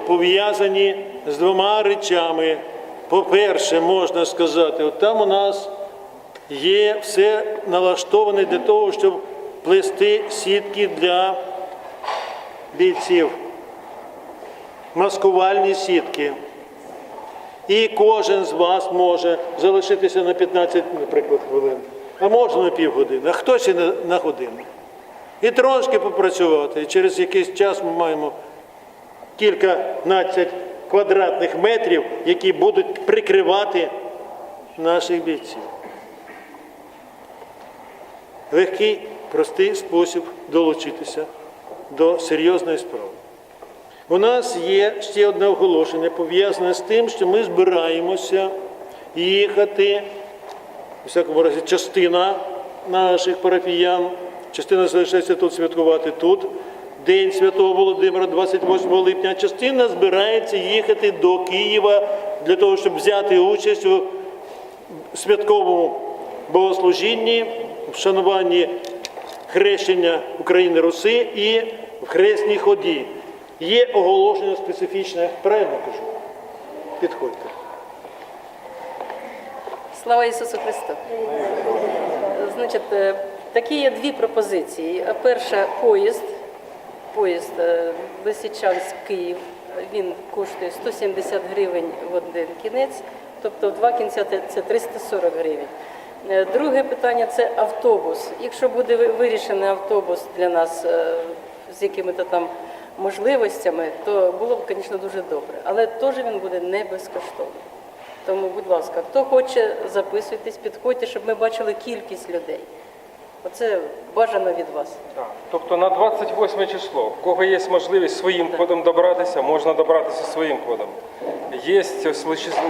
пов'язані з двома речами. По-перше, можна сказати, от там у нас є все налаштоване для того, щоб плести сітки для бійців, маскувальні сітки. І кожен з вас може залишитися на 15, наприклад, хвилин, а може на півгодини, а хтось і на годину. І трошки попрацювати. І через якийсь час ми маємо кільканадцять квадратних метрів, які будуть прикривати наших бійців. Легкий, простий спосіб долучитися до серйозної справи. У нас є ще одне оголошення, пов'язане з тим, що ми збираємося їхати, у всякому разі, частина наших парафіян, частина залишається тут святкувати тут. День Святого Володимира, 28 липня, частина збирається їхати до Києва для того, щоб взяти участь у святковому богослужінні, вшануванні хрещення України Руси і в хресній ході. Є оголошення специфічне, правильно кажу? Підходьте. Слава Ісусу Христу! Значить, е, такі є дві пропозиції. Перша поїзд, поїзд е, Лисичанськ Київ. Він коштує 170 гривень в один кінець, тобто в два кінця це- це 340 гривень. Е, Друге питання це автобус. Якщо буде вирішений автобус для нас е, з якими-то там можливостями, то було б, звісно, дуже добре. Але теж він буде не безкоштовний. Тому, будь ласка, хто хоче, записуйтесь, підходьте, щоб ми бачили кількість людей. Оце бажано від вас. Так. Тобто на 28 число, в кого є можливість своїм кодом добратися, можна добратися своїм кодом. Є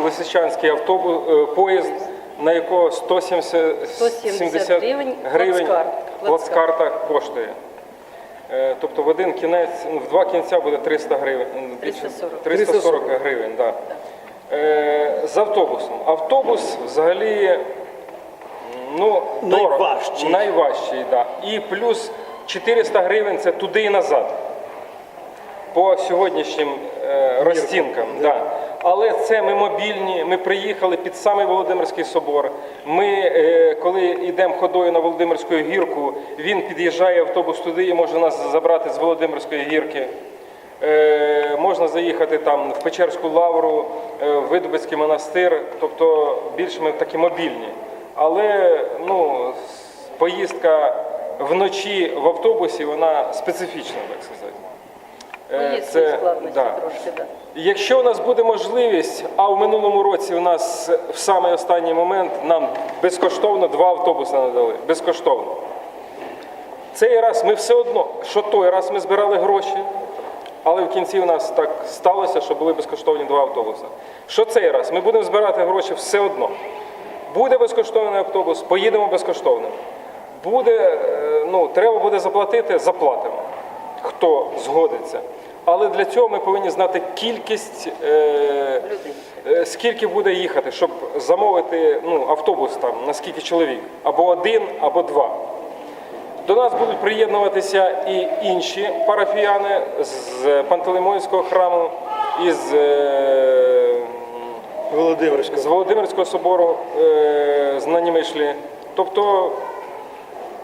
Лисичанський- автобус, е, поїзд, на якого 170 170 гривень плацкарт. плацкарта коштує. Е, Тобто в один кінець, ну, в два кінця буде 300 гривень. ну, більше- 340. 340 гривень, так. Е, З автобусом. Автобус взагалі ну, дорого. Найважчий. Найважчий, так. І плюс 400 гривень це туди і назад. По сьогоднішнім е, розцінкам. Да. Але це ми мобільні, ми приїхали під самий Володимирський собор. Ми, е, коли йдемо ходою на Володимирську гірку, він під'їжджає автобус туди і може нас забрати з Володимирської гірки. Е, можна заїхати там в Печерську лавру, е, в Видубицький монастир, тобто більш ми такі мобільні. Але ну, поїздка вночі в автобусі, вона специфічна, так сказати. Е, є да. трошки, да. Якщо у нас буде можливість, а в минулому році у нас в самий останній момент нам безкоштовно два автобуси надали. Безкоштовно. Цей раз ми все одно, що той раз ми збирали гроші, але в кінці у нас так сталося, що були безкоштовні два автобуси. Що цей раз? Ми будемо збирати гроші все одно. Буде безкоштовний автобус, поїдемо безкоштовним. Буде, е, ну, треба буде заплатити, заплатимо. Хто згодиться. Але для цього ми повинні знати кількість, е, е, скільки буде їхати, щоб замовити ну, автобус там, на скільки чоловік, або один, або два. До нас будуть приєднуватися і інші парафіяни з Пантелеймонського храму, із, е, Володимирського. з Володимирського собору е, з Нанімишлі. Тобто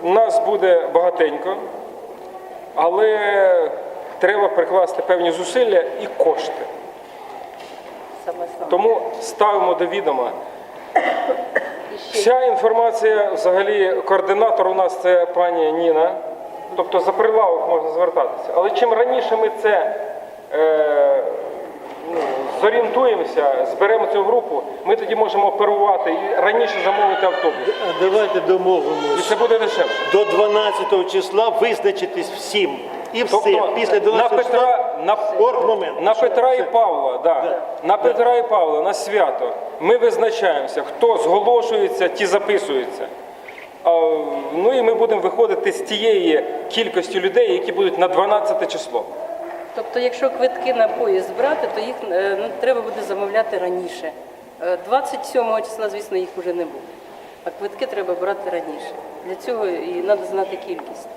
нас буде багатенько, але треба прикласти певні зусилля і кошти. Саме саме. Тому ставимо до відома. Вся інформація, взагалі, координатор у нас це пані Ніна. Тобто за прилавок можна звертатися. Але чим раніше ми це е, ну, зорієнтуємося, зберемо цю групу, ми тоді можемо оперувати і раніше замовити автобус. А давайте І домовимося. це буде дешевше. До 12 числа визначитись всім. І все. Тобто Після на 12 числа Петра, на, оргмомент. на Петра і Павла, да. на Петра і Павла, на свято. Ми визначаємося, хто зголошується, ті записуються. А, ну і ми будемо виходити з тієї кількості людей, які будуть на 12 число. Тобто, якщо квитки на поїзд брати, то їх е, ну, треба буде замовляти раніше. Е, 27 числа, звісно, їх вже не буде. А квитки треба брати раніше. Для цього і треба знати кількість.